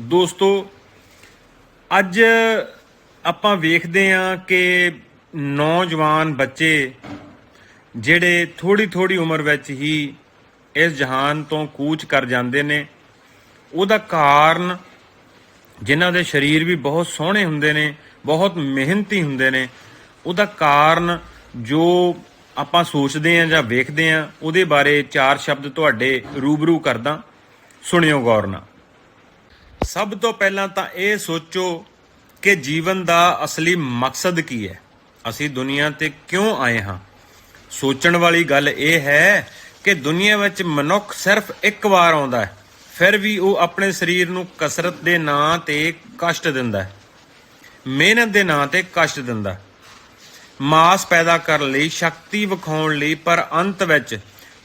ਦੋਸਤੋ, ਅੱਜ ਆਪਾਂ ਵੇਖਦੇ ਹਾਂ ਕਿ ਨੌਜਵਾਨ ਬੱਚੇ ਜਿਹੜੇ ਥੋੜੀ ਥੋੜੀ ਉਮਰ ਵਿੱਚ ਹੀ ਇਸ ਜਹਾਨ ਤੋਂ ਕੂਚ ਕਰ ਜਾਂਦੇ ਨੇ। ਉਹਦਾ ਕਾਰਨ ਜਿਨ੍ਹਾਂ ਦੇ ਸਰੀਰ ਵੀ ਬਹੁਤ ਸੋਹਣੇ ਹੁੰਦੇ ਨੇ, ਬਹੁਤ ਮਿਹਨਤੀ ਹੁੰਦੇ ਨੇ, ਉਹਦਾ ਕਾਰਨ ਜੋ ਆਪਾਂ ਸੋਚਦੇ ਆਂ ਜਾਂ ਵੇਖਦੇ ਆਂ ਉਹਦੇ ਬਾਰੇ ਚਾਰ ਸ਼ਬਦ ਤੁਹਾਡੇ ਰੂਬਰੂ ਕਰਦਾ। ਸੁਣਿਓ ਗੌਰ ਨਾਲ। ਸਭ ਤੋਂ ਪਹਿਲਾਂ ਤਾਂ ਇਹ ਸੋਚੋ ਕਿ ਜੀਵਨ ਦਾ ਅਸਲੀ ਮਕਸਦ ਕੀ ਹੈ? ਅਸੀਂ ਦੁਨੀਆ ਤੇ ਕਿਉਂ ਆਏ ਹਾਂ? ਸੋਚਣ ਵਾਲੀ ਗੱਲ ਇਹ ਹੈ ਕਿ ਦੁਨੀਆ ਵਿੱਚ ਮਨੁੱਖ ਸਿਰਫ ਇੱਕ ਵਾਰ ਆਉਂਦਾ ਹੈ, ਫਿਰ ਵੀ ਉਹ ਆਪਣੇ ਸਰੀਰ ਨੂੰ ਕਸਰਤ ਦੇ ਨਾਂ ਤੇ ਕਸ਼ਟ ਦਿੰਦਾ ਹੈ, ਮਿਹਨਤ ਦੇ ਨਾਂ ਤੇ ਕਸ਼ਟ ਦਿੰਦਾ ਮਾਸ ਪੈਦਾ ਕਰਨ ਲਈ, ਸ਼ਕਤੀ ਵਿਖਾਉਣ ਲਈ, ਪਰ ਅੰਤ ਵਿੱਚ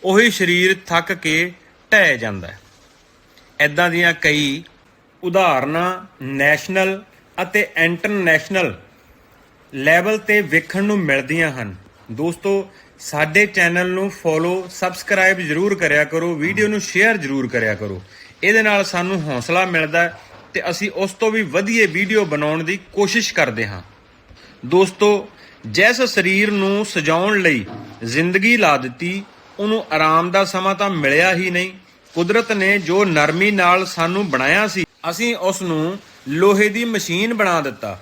ਉਹੀ ਸਰੀਰ ਥੱਕ ਕੇ ਢਹਿ ਜਾਂਦਾ ਹੈ। ਐਦਾਂ ਦੀਆਂ ਕਈ ਉਦਾਹਰਨਾਂ ਨੈਸ਼ਨਲ ਅਤੇ ਇੰਟਰਨੈਸ਼ਨਲ ਲੈਵਲ ਤੇ ਵੇਖਣ ਨੂੰ ਮਿਲਦੀਆਂ ਹਨ। ਦੋਸਤੋ, ਸਾਡੇ ਚੈਨਲ ਨੂੰ ਫੋਲੋ, ਸਬਸਕ੍ਰਾਈਬ ਜਰੂਰ ਕਰਿਆ ਕਰੋ, ਵੀਡੀਓ ਨੂੰ ਸ਼ੇਅਰ ਜਰੂਰ ਕਰਿਆ ਕਰੋ। ਇਹਦੇ ਨਾਲ ਸਾਨੂੰ ਹੌਸਲਾ ਮਿਲਦਾ ਹੈ ਤੇ ਅਸੀਂ ਉਸ ਤੋਂ ਵੀ ਵਧੀਆ ਵੀਡੀਓ ਬਣਾਉਣ ਦੀ ਕੋਸ਼ਿਸ਼ ਕਰਦੇ ਹਾਂ। ਦੋਸਤੋ, ਜਿਸ ਸਰੀਰ ਨੂੰ ਸਜਾਉਣ ਲਈ ਜ਼ਿੰਦਗੀ ਲਾ ਦਿੱਤੀ, ਉਹਨੂੰ ਆਰਾਮ ਦਾ ਸਮਾਂ ਤਾਂ ਮਿਲਿਆ ਹੀ ਨਹੀਂ। ਕੁਦਰਤ ਨੇ ਜੋ ਨਰਮੀ ਨਾਲ ਸਾਨੂੰ ਬਣਾਇਆ ਸੀ ਅਸੀਂ ਉਸ ਨੂੰ ਲੋਹੇ ਦੀ ਮਸ਼ੀਨ ਬਣਾ ਦਿੱਤਾ।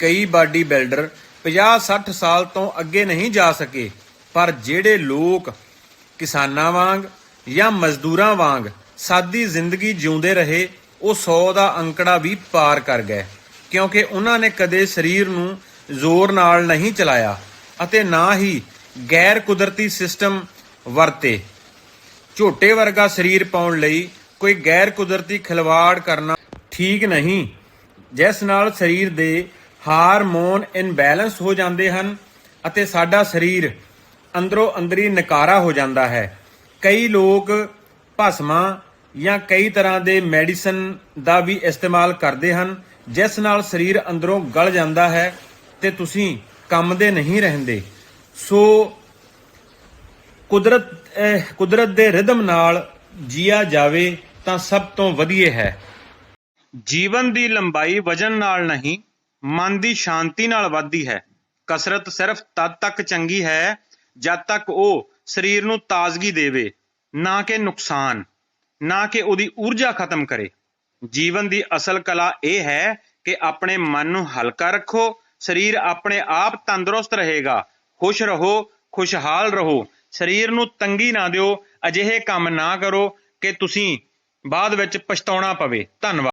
ਕਈ ਬਾਡੀ ਬਿਲਡਰ 50-60 ਸਾਲ ਤੋਂ ਅੱਗੇ ਨਹੀਂ ਜਾ ਸਕੇ, ਪਰ ਜਿਹੜੇ ਲੋਕ ਕਿਸਾਨਾਂ ਵਾਂਗ ਜਾਂ ਮਜ਼ਦੂਰਾਂ ਵਾਂਗ ਸਾਦੀ ਜ਼ਿੰਦਗੀ ਜਿਉਂਦੇ ਰਹੇ, ਉਹ 100 ਦਾ ਅੰਕੜਾ ਵੀ ਪਾਰ ਕਰ ਗਏ, ਕਿਉਂਕਿ ਉਹਨਾਂ ਨੇ ਕਦੇ ਸਰੀਰ ਨੂੰ ਜ਼ੋਰ ਨਾਲ ਨਹੀਂ ਚਲਾਇਆ ਅਤੇ ਨਾ ਹੀ ਗੈਰ ਕੁਦਰਤੀ ਸਿਸਟਮ ਵਰਤੇ। ਝੋਟੇ ਵਰਗਾ ਸਰੀਰ ਪਾਉਣ ਲਈ ਕੋਈ ਗੈਰ ਕੁਦਰਤੀ ਖਿਲਵਾੜ ਕਰਨਾ ਠੀਕ ਨਹੀਂ। ਜਿਸ ਨਾਲ ਸਰੀਰ ਦੇ ਹਾਰਮੋਨ ਇਨਬੈਲੈਂਸ ਹੋ ਜਾਂਦੇ ਹਨ ਅਤੇ ਸਾਡਾ ਸਰੀਰ ਅੰਦਰੋਂ ਅੰਦਰੀ ਨਕਾਰਾ ਹੋ ਜਾਂਦਾ ਹੈ। ਕਈ ਲੋਕ ਭਸਮਾਂ ਜਾਂ ਕਈ ਤਰ੍ਹਾਂ ਦੇ ਮੈਡੀਸਨ ਦਾ ਵੀ ਇਸਤੇਮਾਲ ਕਰਦੇ ਹਨ। ਜਿਸ ਨਾਲ ਸਰੀਰ ਅੰਦਰੋਂ ਗਲ ਜਾਂਦਾ ਹੈ ਤੇ ਤੁਸੀਂ ਕੰਮ ਦੇ ਨਹੀਂ ਰਹਿੰਦੇ। ਸੋ ਕੁਦਰਤ ਕੁਦਰਤ ਦੇ ਰਿਦਮ ਨਾਲ ਜੀਆ ਜਾਵੇ ਤਾਂ ਸਭ ਤੋਂ ਵਧੀਆ ਹੈ। ਜੀਵਨ ਦੀ ਲੰਬਾਈ ਵਜਨ ਨਾਲ ਨਹੀਂ, ਮਨ ਦੀ ਸ਼ਾਂਤੀ ਨਾਲ ਵੱਧਦੀ ਹੈ। ਕਸਰਤ ਸਿਰਫ ਤਦ ਤੱਕ ਚੰਗੀ ਹੈ ਜਦ ਤੱਕ ਉਹ ਸਰੀਰ ਨੂੰ ਤਾਜ਼ਗੀ ਦੇਵੇ, ਨਾ ਕਿ ਨੁਕਸਾਨ, ਨਾ ਕਿ ਉਹਦੀ ਊਰਜਾ ਖਤਮ ਕਰੇ। ਜੀਵਨ ਦੀ ਅਸਲ ਕਲਾ ਇਹ ਹੈ ਕਿ ਆਪਣੇ ਮਨ ਨੂੰ ਹਲਕਾ ਰੱਖੋ, ਸਰੀਰ ਆਪਣੇ ਆਪ ਤੰਦਰੁਸਤ ਰਹੇਗਾ, ਖੁਸ਼ ਰਹੋ, ਖੁਸ਼ਹਾਲ ਰਹੋ। ਸਰੀਰ ਨੂੰ ਤੰਗੀ ਨਾ ਦਿਓ, ਅਜਿਹੇ ਕੰਮ ਨਾ ਕਰੋ ਕਿ ਤੁਸੀਂ ਬਾਅਦ ਵਿੱਚ ਪਛਤਾਉਣਾ ਪਵੇ। ਧੰਨਵਾਦ।